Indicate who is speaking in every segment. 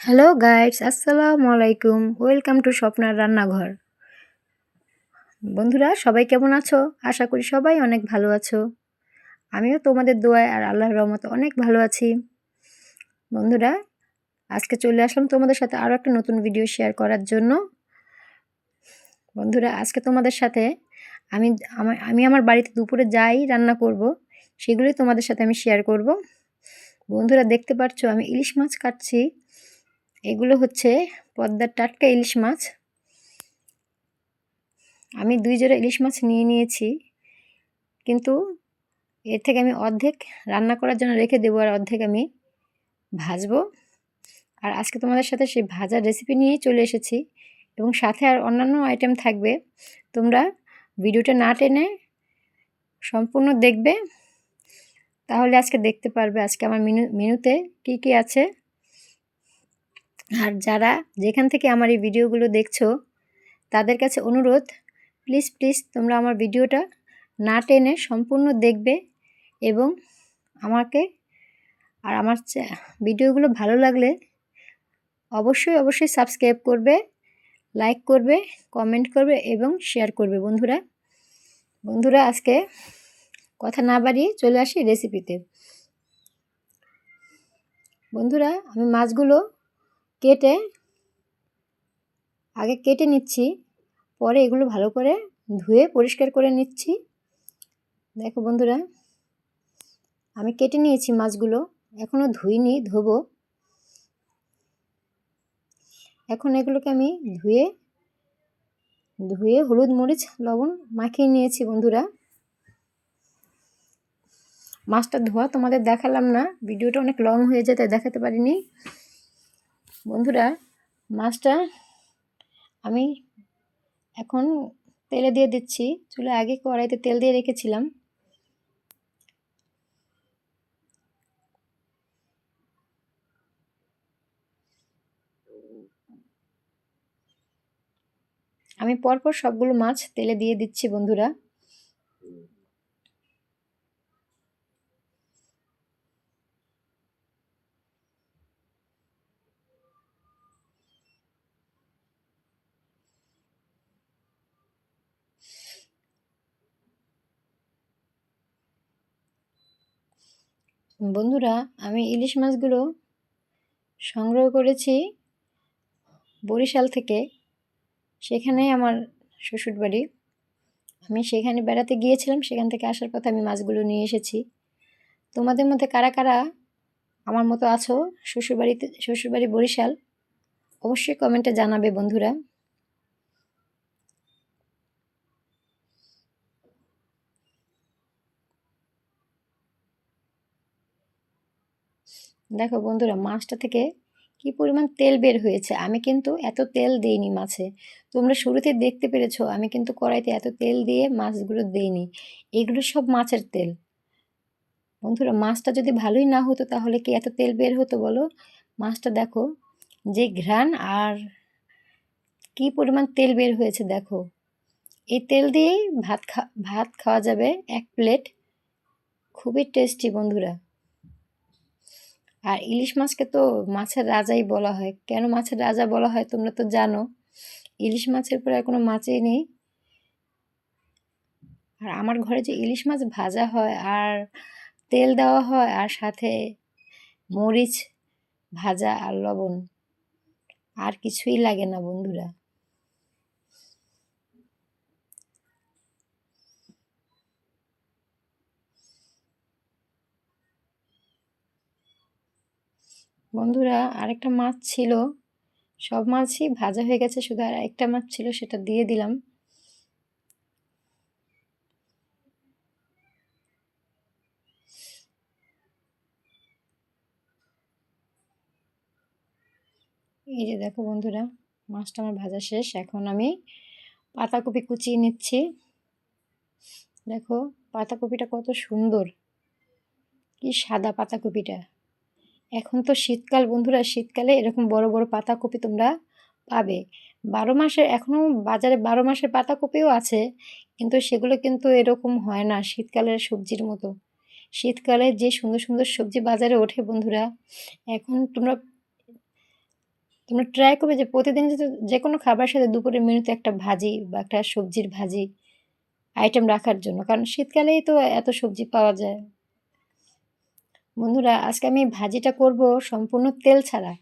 Speaker 1: Hello guides আসসালামু আলাইকুম welcome to স্বপ্নার রান্নাঘর বন্ধুরা, সবাই কেমন আছো? আশা করি সবাই অনেক ভালো আছো। আমিও তোমাদের দোয়ায় আর আল্লাহর রহমতে অনেক ভালো আছি। বন্ধুরা, আজকে চলে আসলাম তোমাদের সাথে আরও একটা নতুন ভিডিও শেয়ার করার জন্য। বন্ধুরা, আজকে তোমাদের সাথে আমি, আমার আমি আমার বাড়িতে দুপুরে যাই রান্না করব, সেগুলোই তোমাদের সাথে আমি শেয়ার করব। বন্ধুরা, দেখতে পাচ্ছ আমি ইলিশ মাছ কাটছি। এগুলো হচ্ছে পদ্মার টাটকা ইলিশ মাছ। আমি দুই জোড়া ইলিশ মাছ নিয়ে নিয়েছি, কিন্তু এর থেকে আমি অর্ধেক রান্না করার জন্য রেখে দেবো আর অর্ধেক আমি ভাজবো। আর আজকে তোমাদের সাথে সেই ভাজার রেসিপি নিয়েই চলে এসেছি এবং সাথে আর অন্যান্য আইটেম থাকবে। তোমরা ভিডিওটা না টেনে সম্পূর্ণ দেখবে। তাহলে আজকে দেখতে পারবে আজকে আমার মেনু মেনুতে কী কী আছে। আর যারা যেখান থেকে আমার এই ভিডিওগুলো দেখছ, তাদের কাছে অনুরোধ প্লিজ প্লিজ তোমরা আমার ভিডিওটা না টেনে সম্পূর্ণ দেখবে এবং আমাকে আর আমার ভিডিওগুলো ভালো লাগলে অবশ্যই অবশ্যই সাবস্ক্রাইব করবে লাইক করবে কমেন্ট করবে এবং শেয়ার করবে বন্ধুরা। বন্ধুরা, আজকে কথা না বাড়িয়ে চলে আসি রেসিপিতে বন্ধুরা, আমি মাছগুলো কেটে, আগে কেটে নিচ্ছি, পরে এগুলো ভালো করে ধুয়ে পরিষ্কার করে নিচ্ছি। দেখো বন্ধুরা, আমি কেটে নিয়েছি মাছগুলো এখনও ধুইনি, ধোবো। এখন এগুলোকে আমি ধুয়ে ধুয়ে হলুদ, মরিচ, লবণ মাখিয়ে নিয়েছি বন্ধুরা। মাছটা ধোয়া তোমাদের দেখালাম না, ভিডিওটা অনেক লং হয়ে যেতে দেখাতে পারিনি। বন্ধুরা, মাছটা আমি এখন তেলে দিয়ে দিচ্ছি। চুলে আগে কড়াইতে তেল দিয়ে রেখেছিলাম। আমি পরপর সবগুলো মাছ তেলে দিয়ে দিচ্ছি বন্ধুরা। বন্ধুরা, আমি ইলিশ মাছগুলো সংগ্রহ করেছি বরিশাল থেকে। সেখানে আমার শ্বশুরবাড়ি। আমি সেখানে বেড়াতে গিয়েছিলাম, সেখান থেকে আসার পথে আমি মাছগুলো নিয়ে এসেছি। তোমাদের মধ্যে কারা কারা আমার মতো আছো? শ্বশুরবাড়িতে, শ্বশুরবাড়ি বরিশাল? অবশ্যই কমেন্টে জানাবে বন্ধুরা। দেখো বন্ধুরা, মাছটা থেকে কি পরিমাণ তেল বের হয়েছে? আমি কিন্তু এত তেল দেইনি মাছে। তোমরা শুরুতে দেখতে পেরেছ, আমি কিন্তু কড়াইতে এত তেল দিয়ে মাছগুলো দেইনি। এগুলো সব মাছের তেল। বন্ধুরা, মাছটা যদি ভালোই না হতো তাহলে কি এত তেল বের হতো বলো? মাছটা দেখো, যে ঘ্রাণ আর কি পরিমাণ তেল বের হয়েছে দেখো। এই তেল দিয়েই ভাত খা, ভাত খাওয়া যাবে এক প্লেট। খুবই টেস্টি বন্ধুরা। আর ইলিশ মাছকে তো মাছের রাজাই বলা হয়। কেন মাছের রাজা বলা হয় তোমরা তো জানো। ইলিশ মাছের পরে আর কোনো মাছই নেই। আর আমার ঘরে যে ইলিশ মাছ ভাজা হয় আর তেল দেওয়া হয় আর সাথে মরিচ ভাজা আর লবণ, আর কিছুই লাগে না বন্ধুরা। বন্ধুরা, আরেকটা মাছ ছিল। সব মাছই ভাজা হয়ে গেছে শুধু, আর একটা মাছ ছিল, সেটা দিয়ে দিলাম। এই যে দেখো বন্ধুরা, মাছটা আমার ভাজা শেষ। এখন আমি পাতাকপি কুচিয়ে নিচ্ছি। দেখো, পাতাকপিটা কত সুন্দর। কি সাদা পাতাকপিটা। এখন তো শীতকাল বন্ধুরা, শীতকালে এরকম বড় বড় পাতাকপি তোমরা পাবে। বারো মাসে এখনও বাজারে বারো মাসের পাতাকপিও আছে, কিন্তু সেগুলো কিন্তু এরকম হয় না শীতকালের সবজির মতো। শীতকালে যে সুন্দর সুন্দর সবজি বাজারে ওঠে বন্ধুরা, এখন তোমরা তোমরা ট্রাই করবে যে প্রতিদিন যে কোনো খাবারের সাথে দুপুরের মেনুতে একটা ভাজি বা একটা সবজির ভাজি আইটেম রাখার জন্য, কারণ শীতকালেই তো এত সবজি পাওয়া যায়। বন্ধুরা, আজকে আমি ভাজিটা করব সম্পূর্ণ তেল ছাড়া।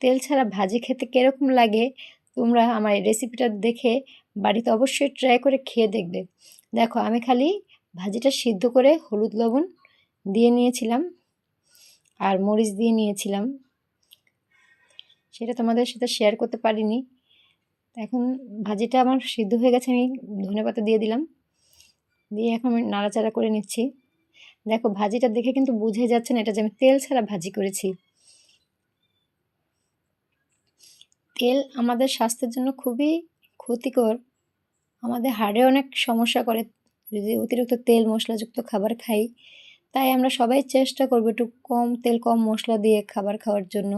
Speaker 1: তেল ছাড়া ভাজি খেতে কীরকম লাগে, তোমরা আমার এই রেসিপিটা দেখে বাড়িতে অবশ্যই ট্রাই করে খেয়ে দেখবে। দেখো, আমি খালি ভাজিটা সিদ্ধ করে হলুদ লবণ দিয়ে নিয়েছিলাম আর মরিচ দিয়ে নিয়েছিলাম। সেটা তোমাদের সাথে শেয়ার করতে পারিনি। এখন ভাজিটা আমার সিদ্ধ হয়ে গেছে, আমি ধনে পাতা দিয়ে দিলাম। দিয়ে এখন আমি নাড়াচাড়া করে নিচ্ছি। দেখো, ভাজিটা দেখে কিন্তু বুঝে যাচ্ছে না এটা যে আমি তেল ছাড়া ভাজি করেছি। তেল আমাদের স্বাস্থ্যের জন্য খুবই ক্ষতিকর। আমাদের হাড়ে অনেক সমস্যা করে। যদি অতিরিক্ত তেল মশলাযুক্ত খাবার খাই, তাই আমরা সবাই চেষ্টা করব একটু কম তেল, কম মশলা দিয়ে খাবার খাওয়ার জন্য।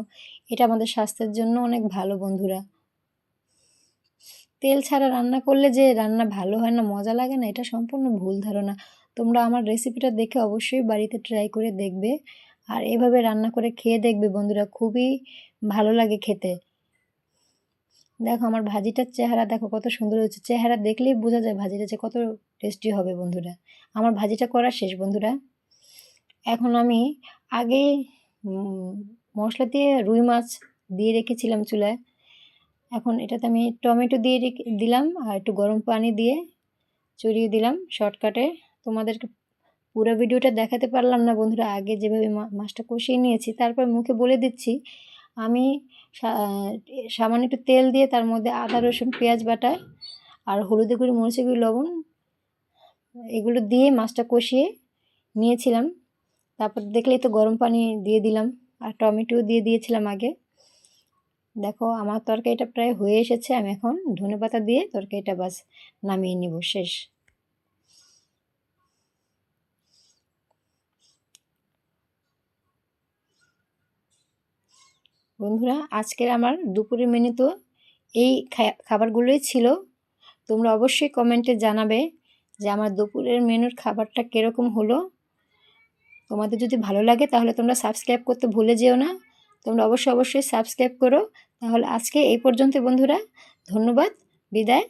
Speaker 1: এটা আমাদের স্বাস্থ্যের জন্য অনেক ভালো, বন্ধুরা। তেল ছাড়া রান্না করলে যে রান্না ভালো হয় না, মজা লাগে না, এটা সম্পূর্ণ ভুল ধারণা। তোমরা আমার রেসিপিটা দেখে অবশ্যই বাড়িতে ট্রাই করে দেখবে। আর এভাবে রান্না করে খেয়ে দেখবে বন্ধুরা, খুবই ভালো লাগে খেতে। দেখো আমার ভাজিটার চেহারা, দেখো কত সুন্দর হয়েছে। চেহারা দেখলেই বোঝা যায় ভাজিটা যে কত টেস্টি হবে বন্ধুরা। আমার ভাজিটা করা শেষ বন্ধুরা। এখন আমি আগেই মশলা দিয়ে রুই মাছ দিয়ে রেখেছিলাম চুলায়। এখন এটাতে আমি টমেটো দিয়ে দিলাম আর একটু গরম পানি দিয়ে চড়িয়ে দিলাম শর্টকাটে। তোমাদেরকে পুরো ভিডিওটা দেখাতে পারলাম না বন্ধুরা, আগে যেভাবে মাছটা কষিয়ে নিয়েছি, তারপর মুখে বলে দিচ্ছি, আমি সামান্য একটু তেল দিয়ে তার মধ্যে আদা, রসুন, পেঁয়াজ বাটা আর হলুদে গুঁড়ি মরিচে গুঁড়ি, লবণ এগুলো দিয়ে মাছটা কষিয়ে নিয়েছিলাম। তারপর দেখলেই তো গরম পানি দিয়ে দিলাম আর টমেটো দিয়ে দিয়েছিলাম আগে। দেখো আমার তরকারিটা প্রায় হয়ে এসেছে, আমি এখন ধনে পাতা দিয়ে তরকারিটা বাস নামিয়ে নিব, শেষ। বন্ধুরা, আজকের আমার দুপুরের মেনু তো এই খাবারগুলোই ছিল। তোমরা অবশ্যই কমেন্টে জানাবে যে আমার দুপুরের মেনুর খাবারটা কীরকম হলো। তোমাদের যদি ভালো লাগে তাহলে তোমরা সাবস্ক্রাইব করতে ভুলে যেও না। তোমরা অবশ্যই অবশ্যই সাবস্ক্রাইব করো। তাহলে আজকে এই পর্যন্ত বন্ধুরা। ধন্যবাদ। বিদায়।